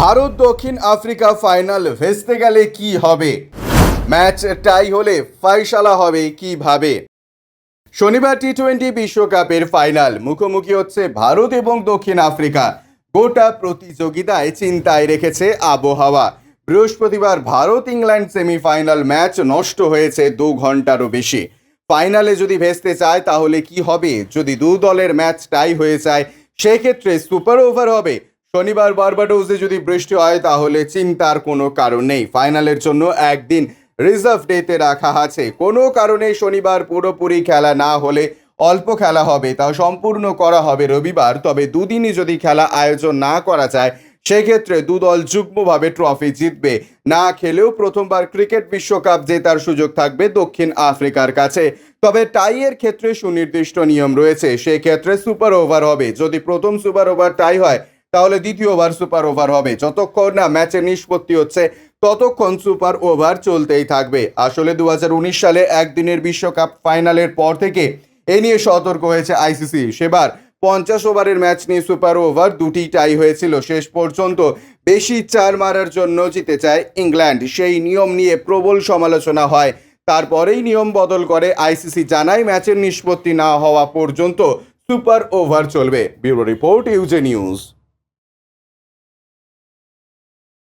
ভারত দক্ষিণ Africa final ভেস্তে গেলে কি হবে? ম্যাচ টাই হলে ফাইসালা হবে কীভাবে? শনিবার টি টোয়েন্টি বিশ্বকাপের ফাইনাল মুখোমুখি হচ্ছে ভারত এবং দক্ষিণ আফ্রিকা। গোটা প্রতিযোগিতায় চিন্তায় রেখেছে আবহাওয়া। বৃহস্পতিবার ভারত ইংল্যান্ড সেমিফাইনাল ম্যাচ নষ্ট হয়েছে দু ঘন্টারও বেশি। ফাইনালে যদি ভেস্তে চায় তাহলে কি হবে? যদি দু দলের ম্যাচ টাই হয়ে যায়, সেক্ষেত্রে সুপার ওভার হবে। শনিবার বারবাডোসে যদি বৃষ্টি হয়, তাহলে চিন্তার কোনো কারণ নেই। ফাইনালের জন্য একদিন রিজার্ভ ডেতে রাখা আছে। কোনো কারণে শনিবার পুরোপুরি খেলা না হলে অল্প খেলা হবে, তা সম্পূর্ণ করা হবে রবিবার। তবে দুদিনই যদি খেলা আয়োজন না করা যায়, সেক্ষেত্রে দুদল যুগ্মভাবে ট্রফি জিতবে। না খেলেও প্রথমবার ক্রিকেট বিশ্বকাপ জেতার সুযোগ থাকবে দক্ষিণ আফ্রিকার কাছে। তবে টাইয়ের ক্ষেত্রে সুনির্দিষ্ট নিয়ম রয়েছে। সেক্ষেত্রে সুপার ওভার হবে। যদি প্রথম সুপার ওভার টাই হয় তাহলে দ্বিতীয় ওভার সুপার ওভার হবে। যতক্ষণ না ম্যাচের নিষ্পত্তি হচ্ছে, ততক্ষণ সুপার ওভার চলতেই থাকবে। আসলে দু হাজার উনিশ সালে একদিনের বিশ্বকাপ ফাইনালের পর থেকে এ নিয়ে সতর্ক হয়েছে আইসিসি। সেবার পঞ্চাশ ওভারের ম্যাচ নিয়ে সুপার ওভার দুটি টাই হয়েছিল। শেষ পর্যন্ত বেশি চার মারার জন্য জিতে চায় ইংল্যান্ড। সেই নিয়ম নিয়ে প্রবল সমালোচনা হয়। তারপরেই নিয়ম বদল করে আইসিসি জানায় ম্যাচের নিষ্পত্তি না হওয়া পর্যন্ত সুপার ওভার চলবে। ব্যুরো রিপোর্ট ইউজে নিউজ।